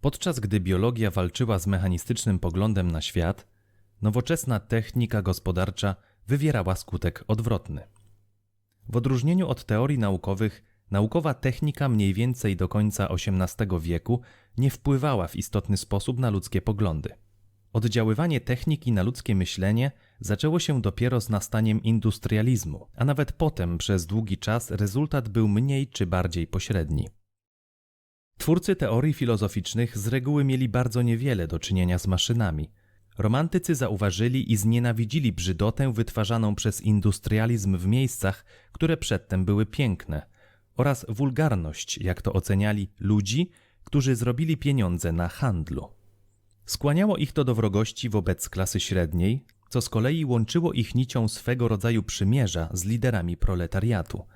Podczas gdy biologia walczyła z mechanistycznym poglądem na świat, nowoczesna technika gospodarcza wywierała skutek odwrotny. W odróżnieniu od teorii naukowych, naukowa technika mniej więcej do końca XVIII wieku nie wpływała w istotny sposób na ludzkie poglądy. Oddziaływanie techniki na ludzkie myślenie zaczęło się dopiero z nastaniem industrializmu, a nawet potem przez długi czas rezultat był mniej czy bardziej pośredni. Twórcy teorii filozoficznych z reguły mieli bardzo niewiele do czynienia z maszynami. Romantycy zauważyli i znienawidzili brzydotę wytwarzaną przez industrializm w miejscach, które przedtem były piękne, oraz wulgarność, jak to oceniali, ludzi, którzy zrobili pieniądze na handlu. Skłaniało ich to do wrogości wobec klasy średniej, co z kolei łączyło ich nicią swego rodzaju przymierza z liderami proletariatu.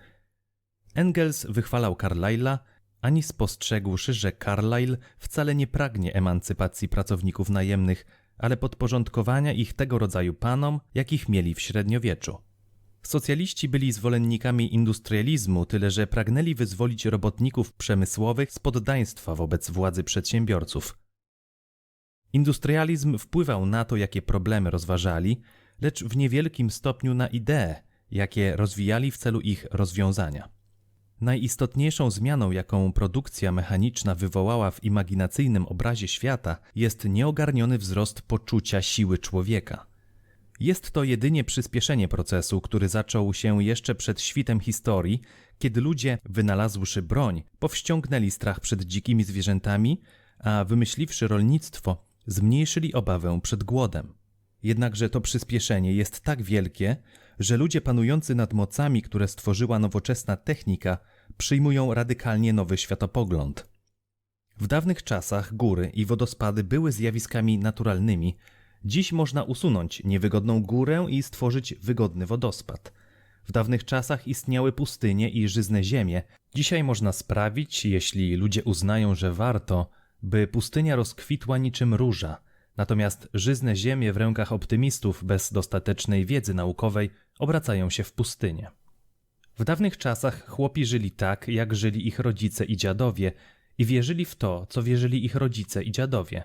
Engels wychwalał Carlyle'a, ani spostrzegłszy, że Carlyle wcale nie pragnie emancypacji pracowników najemnych, ale podporządkowania ich tego rodzaju panom, jakich mieli w średniowieczu. Socjaliści byli zwolennikami industrializmu, tyle że pragnęli wyzwolić robotników przemysłowych z poddaństwa wobec władzy przedsiębiorców. Industrializm wpływał na to, jakie problemy rozważali, lecz w niewielkim stopniu na idee, jakie rozwijali w celu ich rozwiązania. Najistotniejszą zmianą, jaką produkcja mechaniczna wywołała w imaginacyjnym obrazie świata, jest nieogarniony wzrost poczucia siły człowieka. Jest to jedynie przyspieszenie procesu, który zaczął się jeszcze przed świtem historii, kiedy ludzie, wynalazłszy broń, powściągnęli strach przed dzikimi zwierzętami, a wymyśliwszy rolnictwo, zmniejszyli obawę przed głodem. Jednakże to przyspieszenie jest tak wielkie, że ludzie panujący nad mocami, które stworzyła nowoczesna technika, przyjmują radykalnie nowy światopogląd. W dawnych czasach góry i wodospady były zjawiskami naturalnymi. Dziś można usunąć niewygodną górę i stworzyć wygodny wodospad. W dawnych czasach istniały pustynie i żyzne ziemie. Dzisiaj można sprawić, jeśli ludzie uznają, że warto, by pustynia rozkwitła niczym róża, natomiast żyzne ziemie w rękach optymistów bez dostatecznej wiedzy naukowej obracają się w pustynię. W dawnych czasach chłopi żyli tak, jak żyli ich rodzice i dziadowie, i wierzyli w to, co wierzyli ich rodzice i dziadowie.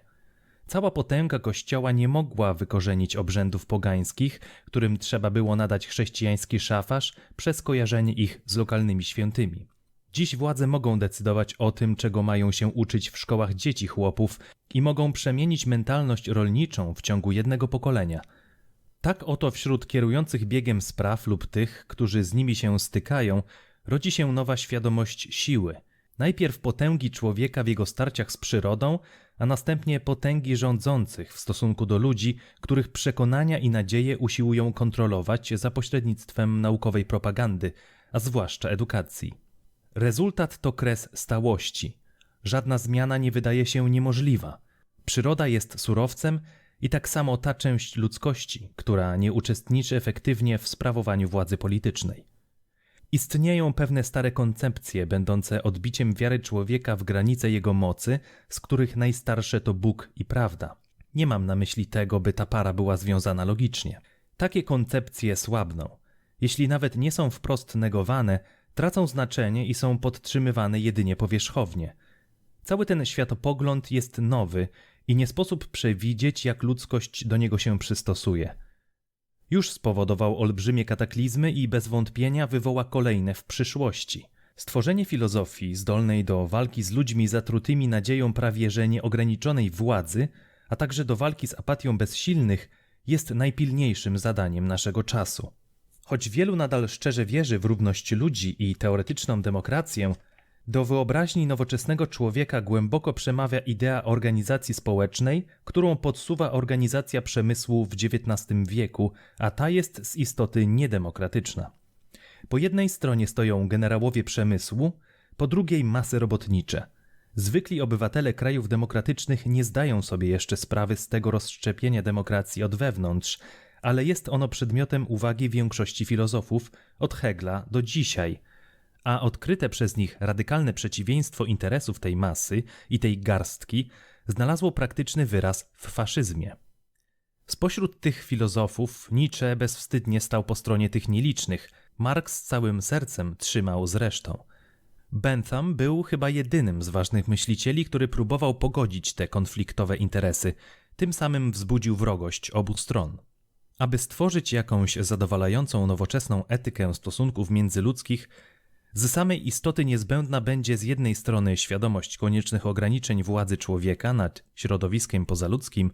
Cała potęga kościoła nie mogła wykorzenić obrzędów pogańskich, którym trzeba było nadać chrześcijański szafarz przez kojarzenie ich z lokalnymi świętymi. Dziś władze mogą decydować o tym, czego mają się uczyć w szkołach dzieci chłopów i mogą przemienić mentalność rolniczą w ciągu jednego pokolenia. Tak oto wśród kierujących biegiem spraw lub tych, którzy z nimi się stykają, rodzi się nowa świadomość siły. Najpierw potęgi człowieka w jego starciach z przyrodą, a następnie potęgi rządzących w stosunku do ludzi, których przekonania i nadzieje usiłują kontrolować za pośrednictwem naukowej propagandy, a zwłaszcza edukacji. Rezultat to kres stałości. Żadna zmiana nie wydaje się niemożliwa. Przyroda jest surowcem i tak samo ta część ludzkości, która nie uczestniczy efektywnie w sprawowaniu władzy politycznej. Istnieją pewne stare koncepcje, będące odbiciem wiary człowieka w granice jego mocy, z których najstarsze to Bóg i prawda. Nie mam na myśli tego, by ta para była związana logicznie. Takie koncepcje słabną. Jeśli nawet nie są wprost negowane, tracą znaczenie i są podtrzymywane jedynie powierzchownie. Cały ten światopogląd jest nowy i nie sposób przewidzieć, jak ludzkość do niego się przystosuje. Już spowodował olbrzymie kataklizmy i bez wątpienia wywoła kolejne w przyszłości. Stworzenie filozofii zdolnej do walki z ludźmi zatrutymi nadzieją prawie że nieograniczonej władzy, a także do walki z apatią bezsilnych, jest najpilniejszym zadaniem naszego czasu. Choć wielu nadal szczerze wierzy w równość ludzi i teoretyczną demokrację, do wyobraźni nowoczesnego człowieka głęboko przemawia idea organizacji społecznej, którą podsuwa organizacja przemysłu w XIX wieku, a ta jest z istoty niedemokratyczna. Po jednej stronie stoją generałowie przemysłu, po drugiej masy robotnicze. Zwykli obywatele krajów demokratycznych nie zdają sobie jeszcze sprawy z tego rozszczepienia demokracji od wewnątrz, ale jest ono przedmiotem uwagi większości filozofów od Hegla do dzisiaj, a odkryte przez nich radykalne przeciwieństwo interesów tej masy i tej garstki znalazło praktyczny wyraz w faszyzmie. Spośród tych filozofów Nietzsche bezwstydnie stał po stronie tych nielicznych, Marx całym sercem trzymał zresztą. Bentham był chyba jedynym z ważnych myślicieli, który próbował pogodzić te konfliktowe interesy, tym samym wzbudził wrogość obu stron. Aby stworzyć jakąś zadowalającą nowoczesną etykę stosunków międzyludzkich, z samej istoty niezbędna będzie z jednej strony świadomość koniecznych ograniczeń władzy człowieka nad środowiskiem pozaludzkim,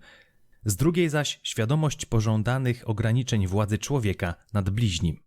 z drugiej zaś świadomość pożądanych ograniczeń władzy człowieka nad bliźnim.